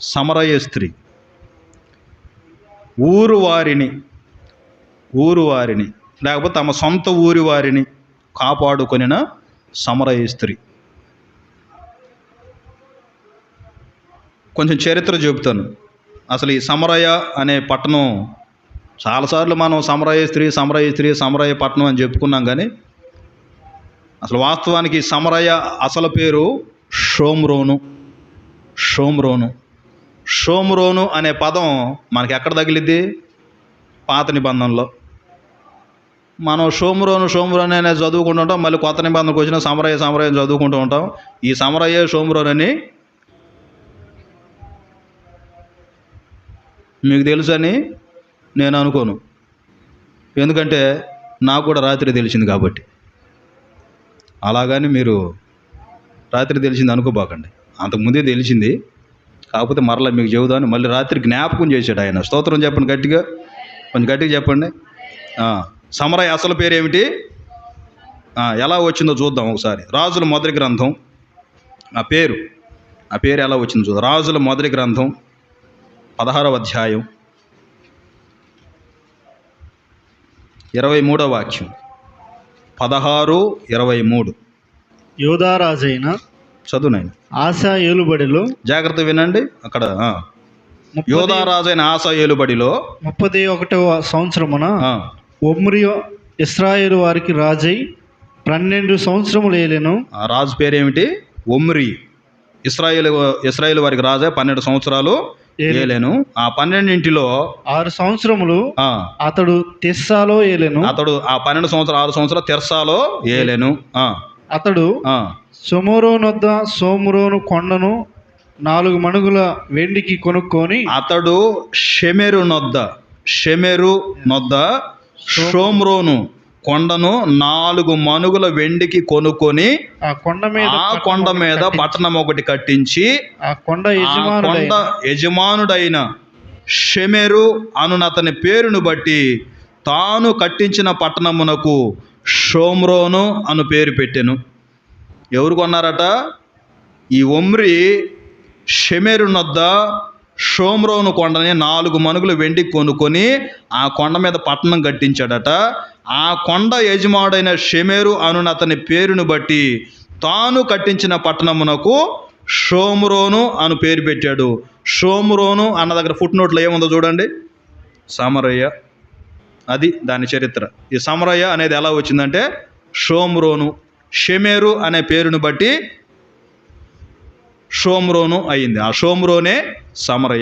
సమరయ స్త్రీ. ఊరు వారిని ఊరు వారిని లేకపోతే తమ సొంత ఊరి వారిని కాపాడుకొనిన సమరయ స్త్రీ. కొంచెం చరిత్ర చెబుతాను. అసలు ఈ సమరయ అనే పట్టణం చాలాసార్లు మనం సమరయ స్త్రీ సమరయ స్త్రీ సమరయ పట్టణం అని చెప్పుకున్నాం కానీ అసలు వాస్తవానికి సమరయ అసలు పేరు షోమ్రోను షోమ్రోను. షోమ్రోను అనే పదం మనకి ఎక్కడ తగిలిద్ది? పాత నిబంధనలో. మనం షోమ్రోను షోమ్రోను అనేది చదువుకుంటూ ఉంటాం మళ్ళీ కొత్త నిబంధనకు వచ్చిన సమరయ సమరయ్య చదువుకుంటూ ఉంటాం. ఈ సమరయ్య షోమ్రోన్ అని మీకు తెలుసని నేను అనుకోను. ఎందుకంటే నాకు కూడా రాత్రి తెలిసింది కాబట్టి. అలాగని మీరు రాత్రి తెలిసింది అనుకోబాకండి. అంతకుముందే తెలిసింది. కాకపోతే మరలా మీకు చెబుదాను మళ్ళీ రాత్రి జ్ఞాపకం చేశాడు ఆయన. స్తోత్రం చెప్పండి గట్టిగా. కొంచెం గట్టిగా చెప్పండి. సమరయ్య అసలు పేరు ఏమిటి? ఎలా వచ్చిందో చూద్దాం ఒకసారి. రాజుల మొదటి గ్రంథం. ఆ పేరు. ఆ పేరు ఎలా వచ్చిందో చూద్దాం. రాజుల మొదటి గ్రంథం పదహారవ అధ్యాయం. ఇరవై మూడవ వాక్యం. పదహారు ఇరవై మూడు. యోధారాజైన చదువు నాయన ఆశా ఏలుబడిలో జాగ్రత్త వినండి. అక్కడ యోధారాజైన ఆశ ఏలుబడిలో ముప్పది ఒకటవ సంవత్సరమున ఒమ్రి ఇస్రాయేలు వారికి రాజై పన్నెండు సంవత్సరములు ఏలెను. ఆ రాజు పేరేమిటి? ఒమ్రి. ఇస్రాయేల్ ఇస్రాయేల్ వారికి రాజే పన్నెండు సంవత్సరాలు ఏలే- ఏలేను. ఆ పన్నెండింటిలో ఆరు సంవత్సరములు అతడు తెస్సాలో ఏలెను. అతడు ఆ పన్నెండు సంవత్సరాలు ఆరు సంవత్సరాలు తెర్సాలో ఏలేను. ఆ, అతడు సొమోరోనొద్ద సోమురోను కొండను నాలుగు మణుగుల వెండికి కొనుక్కొని అతడు షెమెరు నొద్ద షెమెరు నొద్ద షోమ్రోను కొండను నాలుగు మనుగుల వెండికి కొనుక్కొని ఆ కొండ మీద ఆ కొండ మీద పట్టణం ఒకటి కట్టించి ఆ కొండ యజమానుడైన షెమెరు అనునతని పేరును బట్టి తాను కట్టించిన పట్టణమునకు షోమ్రోను అను పేరు పెట్టెను. ఎవరు కొన్నారట? ఈ ఒమ్రి షెమెరునొద్ద షోమ్రోను కొండని నాలుగు మనుగులు వెండి కొనుక్కొని ఆ కొండ మీద పట్టణం కట్టించాడట. ఆ కొండ యజమాడైన షెమెరు అను అతని పేరును బట్టి తాను కట్టించిన పట్టణమునకు షోమ్రోను అను పేరు పెట్టాడు. షోమ్రోను అన్న దగ్గర ఫుట్ నోట్లో ఏముందో చూడండి. సామరయ్య. అది దాని చరిత్ర. ఈ సమరయ్య అనేది ఎలా వచ్చిందంటే షోమ్రోను షెమేరు అనే పేరును బట్టి షోమ్రోను అయింది. ఆ షోమ్రోనే సమరయ్య.